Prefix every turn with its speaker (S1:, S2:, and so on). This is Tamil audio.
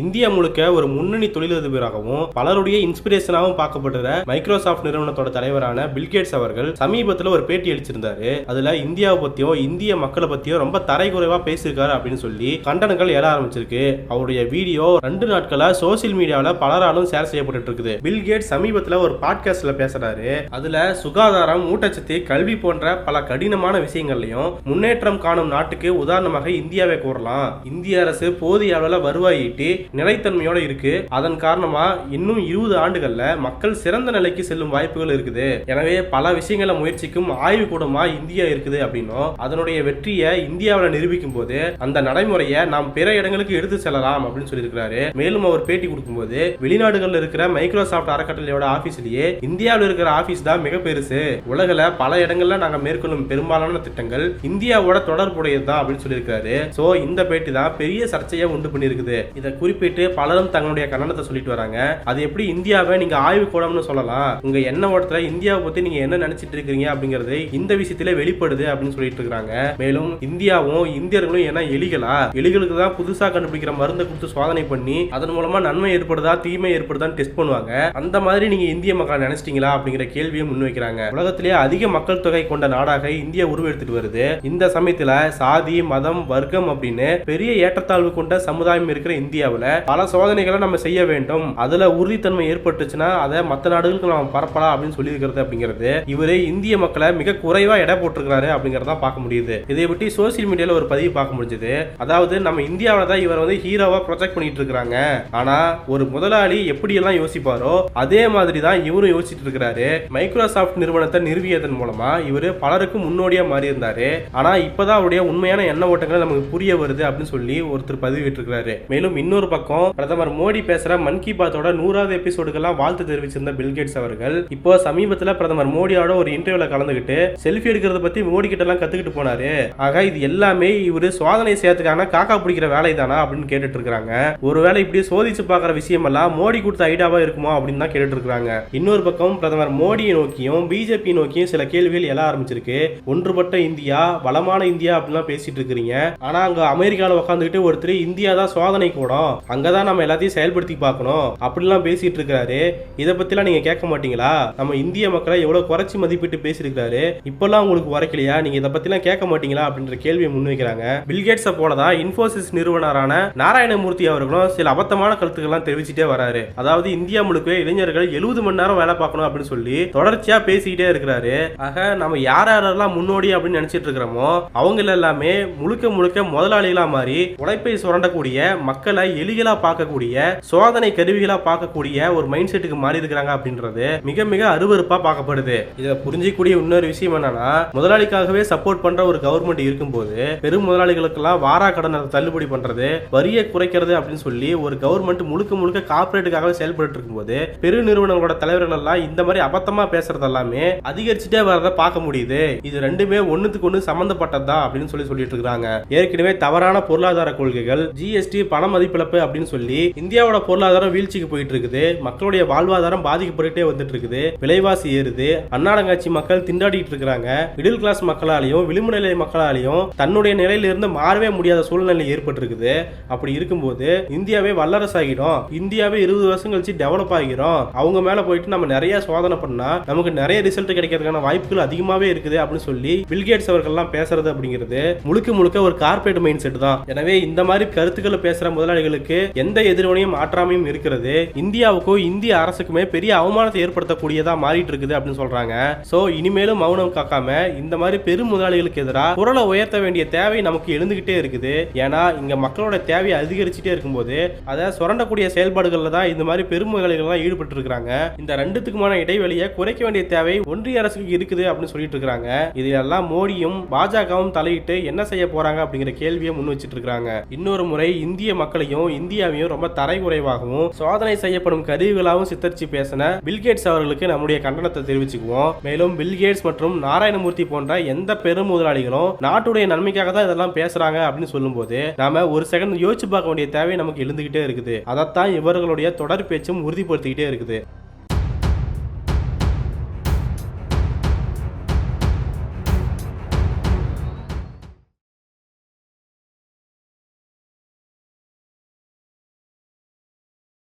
S1: இந்தியா முழுக்க ஒரு முன்னணி தொழிலதிபராகவும் பலருடைய இன்ஸ்பிரேஷனாகவும் பார்க்கப்படுற மைக்ரோசாஃப்ட் நிறுவனத்தோட தலைவரான பில்கேட்ஸ் அவர்கள் சமீபத்தில் ஒரு பேட்டி அளிச்சிருந்தாரு. அதுல இந்தியாவை பத்தியோ இந்திய மக்களை பத்தியோ ரொம்ப தரைக்குறைவா பேசியிருக்காரு அப்படின்னு சொல்லி கண்டனங்கள் எழ ஆரம்பிச்சிருக்கு. அவருடைய வீடியோ ரெண்டு நாட்களா சோசியல் மீடியாவில் பலராலும் ஷேர் செய்யப்பட்டு இருக்குது பில்கேட் சமீபத்தில் ஒரு பாட்காஸ்ட்ல பேசுறாரு. அதுல சுகாதாரம் ஊட்டச்சத்து கல்வி போன்ற பல கடினமான விஷயங்கள்லையும் முன்னேற்றம் காணும் நாட்டுக்கு உதாரணமாக இந்தியாவை கூறலாம். இந்திய அரசு போதிய அளவில் வருவாய் ஈட்டி நிலைத்தன்மையோட இருக்கு. அதன் காரணமா இன்னும் இருபது ஆண்டுகள்ல மக்கள் சிறந்த நிலைக்கு செல்லும் வாய்ப்புகள் இருக்குது. எனவே பல விஷயங்களை முயற்சிக்கும் ஆய்வு கூடமா இந்தியா இருக்குது அப்படின்னும். அதனுடைய வெற்றியை இந்தியாவில் நிரூபிக்கும் போது அந்த நடைமுறையை நாம் பிற இடங்களுக்கு எடுத்து செல்லலாம் அப்படின்னு சொல்லியிருக்கிறாரு. மேலும் அவர் பேட்டி கொடுக்கும்போது வெளிநாடுகளில் இருக்கிற மைக்ரோசாஃப்ட் அறக்கட்டளையோட ஆபீஸ்லயே இந்தியாவில் இருக்கிற ஆபீஸ் தான் மிக பெருசு. உலகில் பல இடங்கள்ல நாங்க மேற்கொள்ளும் பெரும்பாலான திட்டங்கள் இந்தியாவோட தொடர்புடையது தான் அப்படின்னு சொல்லியிருக்காரு சோ இந்த பேட்டி தான் பெரிய சர்ச்சையை உண்டு பண்ணியிருக்குது. இதை குறிப்பிட்டு பலரும் தங்களுடைய கண்டனத்தை சொல்லிட்டு வராங்க. அது எப்படி இந்தியாவை நீங்க ஆய்வு கூடம்னு சொல்லலாம். உங்க எண்ண ஓட்டத்துல இந்தியாவை பத்தி நீங்க என்ன நினைச்சிட்டு இருக்கீங்க அப்படிங்கறது இந்த விஷயத்துல வெளிப்படுது அப்படின்னு சொல்லிட்டு இருக்காங்க மேலும் இந்தியாவும் இந்தியர்களும் ஏன்னா எலிகளா? எலிகளுக்கு தான் புதுசா கண்டுபிடிக்கிற மருந்தை கொடுத்து சோதனை பண்ணி அதன் மூலமா நன்மை ஏற்படுதா தீமை ஏற்படுதான்னு டெஸ்ட் பண்ணுவாங்க. அந்த மாதிரி நீங்க இந்திய மக்களை நினைச்சிட்டீங்களா அப்படிங்கிற கேள்வியை முன்வைக்கிறாங்க உலகத்திலேயே அதிக மக்கள் தொகை கொண்ட நாடாக இந்தியா உருவெடுத்துட்டு வருது. இந்த சமயத்துல சாதி மதம் வர்க்கம் அப்படின்னு பெரிய ஏற்றத்தாழ்வு கொண்ட சமுதாயம் இருக்கிற இந்தியாவில் பல சோதனைகளை நம்ம செய்ய வேண்டும். அதுல உறுதித்தன்மை ஏற்பட்டுச்சுன்னா அதை மற்ற நாடுகளுக்கு நம்ம பரப்பலாம் அப்படின்னு சொல்லி இருக்கிறது அப்படிங்கிறது. இவரு இந்திய மக்களை மிக குறைவா எடை போட்டிருக்கிறாரு அப்படிங்கறத பார்க்க முடியுது. இதை பற்றி சோசியல் மீடியால ஒரு பதிவு பார்க்க முடிஞ்சது. அதாவது நம்ம இந்தியாவில தான் இவர் வந்து ஹீரோவா ப்ரொஜெக்ட் பண்ணிட்டு இருக்காங்க. ஆனா ஒரு முதலாளி எப்படி எல்லாம் யோசிப்பாரோ அதே மாதிரி தான் இவரும் யோசிச்சுட்டு இருக்கிறாரு மைக்ரோசாஃப்ட் நிறுவனத்தை நிறுவியதன் மூலமா இவரு பலருக்கும் முன்னோடியா மாறி இருந்தாரு ஆனா இப்பதான் அவருடைய உண்மையான எண்ண ஓட்டங்கள் நமக்கு புரிய வருது அப்படின்னு சொல்லி ஒருத்தர் பதிவிட்டிருக்கிறாரு. மேலும் இன்னொரு பக்கம் பிரதமர் மோடி பேசுற மன் கி பாத்தோட நூறாவது எபிசோடுக்கெல்லாம் வாழ்த்து தெரிவிச்சிருந்த பில்கேட்ஸ் அவர்கள். இப்போ சமீபத்துல பிரதமர் மோடியோட ஒரு இன்டர்வியூல கலந்துகிட்டு செல்ஃபி எடுக்கிறத பத்தி மோடி கிட்ட எல்லாம் கத்துக்கிட்டு போனாரு. ஆக இது எல்லாமே இவரு சோதனை செய்யறதுக்கான காக்கா பிடிக்கிற வேலை தானா அப்படின்னு கேட்டுட்டு இருக்காங்க. ஒருவேளை இப்படி சோதிச்சு பார்க்குற விஷயம் எல்லாம் மோடி கொடுத்த ஐடியாவா இருக்குமோ அப்படின்னு தான் கேட்டுட்டு இருக்காங்க. இன்னொரு பக்கம் பிரதமர் மோடியை நோக்கியும் பிஜேபி நோக்கியும் சில கேள்விகள் எழ ஆரம்பிச்சிருக்கு. ஒன்றுபட்ட இந்தியா வளமான இந்தியா அப்படிலாம் பேசிட்டு இருக்கிறீங்க. ஆனா அங்க அமெரிக்கால உட்காந்துக்கிட்டு ஒருத்தர் இந்தியா தான் சோதனை கூடம். அங்கதான் நம்ம எல்லாத்தையும் செயல்படுத்தி பார்க்கணும். அப்படிலாம் பேசிட்டு இருக்காரு இதை பத்திலாம் நீங்க கேட்க மாட்டீங்களா? நம்ம இந்திய மக்களை எவ்வளவு குறைச்சி மதிப்பிட்டு பேசியிருக்காரு இப்பெல்லாம் உங்களுக்கு உரைக்கலையா? நீங்க இதை பத்திலாம் கேட்க மாட்டீங்களா? அப்படின்ற கேள்வியை முன்வைக்கிறாங்க பில்கேட்ஸை போலதான் இன்ஃபோசிஸ் நிறுவனரான நாராயணமூர்த்தி அவர்களும் சில அபத்தமான கருத்துக்கள்லாம் தெரிவிச்சுட்டே வராரு. அதாவது இந்தியா முழுக்க இளைஞர்கள் எழுபது மணி நேரம் வேலை பார்க்கணும் அப்படின்னு சொல்லி தொடர்ச்சியா பேசிக்கிட்டே இருக்கிறாரு. ஆக நம்ம யார் யாரெல்லாம் முன்னோடி அப்படின்னு நினைச்சிட்டு இருக்கிறோமோ அவங்க எல்லாமே முழுக்க முழுக்க முதலாளிகளா மாறி உழைப்பை சுரண்டக்கூடிய மக்களை எலிகளா பார்க்கக்கூடிய சோதனை கருவிகளா பார்க்கக்கூடிய ஒரு மைண்ட் செட்டுக்கு மாறி இருக்கிறாங்க அப்படின்றது மிக மிக அருவருப்பா பார்க்கப்படுது. இதை புரிஞ்சிக்கூடிய இன்னொரு விஷயம் என்னன்னா முதலாளிக்காகவே சப்போர்ட் பண்ற ஒரு கவர்மெண்ட் இருக்கும்போது பெரும் முதலாளிகளுக்கெல்லாம் வாரா கடன் தள்ளுபடி பண்றது வரியை குறைக்கிறது அப்படின்னு சொல்லி ஒரு கவர்மெண்ட் முழுக்க முழுக்க கார்பரேட்டுக்காக செயல்பட்டு இருக்கும்போது பெரு நிறுவனங்களோட தலைவர்கள் எல்லாம் இந்த மாதிரி அபத்தமா பேசுறது எல்லாமே அதிகரிச்சுட்டே வரத பார்க்க முடியுது. இது ரெண்டுமே ஒண்ணுத்துக்கு ஒண்ணு சம்பந்தப்பட்டதா அப்படின்னு சொல்லி சொல்லிட்டு இருக்காங்க. ஏற்கனவே தவறான பொருளாதார கொள்கைகள் ஜிஎஸ்டி பண மதிப்பிழப்பு அப்படின்னு சொல்லி இந்தியாவோட பொருளாதாரம் வீழ்ச்சிக்கு போயிட்டு இருக்குது மக்களுடைய வாழ்வாதாரம் பாதிக்கப்பட்டுட்டே வந்துட்டு இருக்குது விலைவாசி ஏறுது. அன்னாடங்காட்சி மக்கள் திண்டாடிட்டு இருக்கிறாங்க. மிடில் கிளாஸ் மக்களாலையும் விளிம்பு நிலை மக்களாலையும் தன்னுடைய நிலையிலிருந்து மாறவே முடியாத சூழ்நிலை ஏற்பட்டிருக்குது. அப்படி இருக்கும்போது இந்தியாவே வல்லரசு ஆகிடும் இந்தியாவே இருபது வருஷம் கழிச்சு டெவலப் ஆகிரும் அவங்க மேல போயிட்டு நம்ம நிறைய சோதனை பண்ணா நமக்கு நிறைய ரிசல்ட் கிடைக்கிறதுக்கான வாய்ப்புகள் அதிகமாவே இருக்குது அப்படின்னு சொல்லி பில்கேட்ஸ் அவர்கள்லாம் பேசுறது அப்படிங்கிறது முழுக்க முழுக்க ஒரு கார்பரேட் மைண்ட் செட் தான். எனவே இந்த மாதிரி கருத்துக்களை பேசுற முதலாளிகளுக்கு எந்த எதிர்வினையும் ஆற்றாமையும் இருக்கிறது. இந்தியாவுக்கும் இந்திய அரசுக்குமே பெரிய அவமானத்தை ஏற்படுத்தக்கூடியதா மாறிட்டு இருக்குது அப்படின்னு சொல்றாங்க. சோ இனிமேலும் மௌனம் காக்காம இந்த மாதிரி பெரும் முதலாளிகளுக்கு எதிராக குரலை உயர்த்த வேண்டிய தேவை நமக்கு எழுந்துகிட்டே இருக்குது. ஏன்னா இங்க மக்களோட தேவை அதிகரிச்சுட்டே இருக்கும்போது அதை சுரண்டக்கூடிய செயல்பாடுகள்ல தான் இந்த மாதிரி பெரும் முதலாளிகள் ஈடுபட்டு இருக்கிறாங்க இந்த ரெண்டுத்துக்குமான இடைவெளியை குறைக்க வேண்டிய தேவை ஒன்றிய அரசுக்கு இருக்குது அப்படின்னு சொல்லிட்டு இருக்காங்க. இதெல்லாம் மோடியும் பாஜகவும் தலையிட்டு என்ன செய்ய போறாங்க அப்படிங்கிற கேள்வியை முன் வச்சிட்டு இருக்காங்க. இன்னொரு முறை இந்திய மக்களையும் இந்தியாவையும் ரொம்ப தரைக்குறைவாகவும் சோதனை செய்யப்படும் கருவிகளாகவும் சித்தரிச்சு பேசின பில்கேட்ஸ் அவர்களுக்கு நம்முடைய கண்டனத்தை தெரிவிச்சுக்குவோம். மேலும் பில்கேட்ஸ் மற்றும் நாராயணமூர்த்தி போன்ற எந்த பெரும் முதலாளிகளும் நாட்டுடைய நன்மைக்காக தான் இதெல்லாம் பேசுறாங்க அப்படின்னு சொல்லும்போது நாம ஒரு செகண்ட் யோசிச்சு பார்க்க வேண்டிய தேவை நமக்கு எழுந்துகிட்டே இருக்குது. அதைத்தான் இவர்களுடைய தொடர் பேச்சும் உறுதிப்படுத்திக்கிட்டே இருக்குது.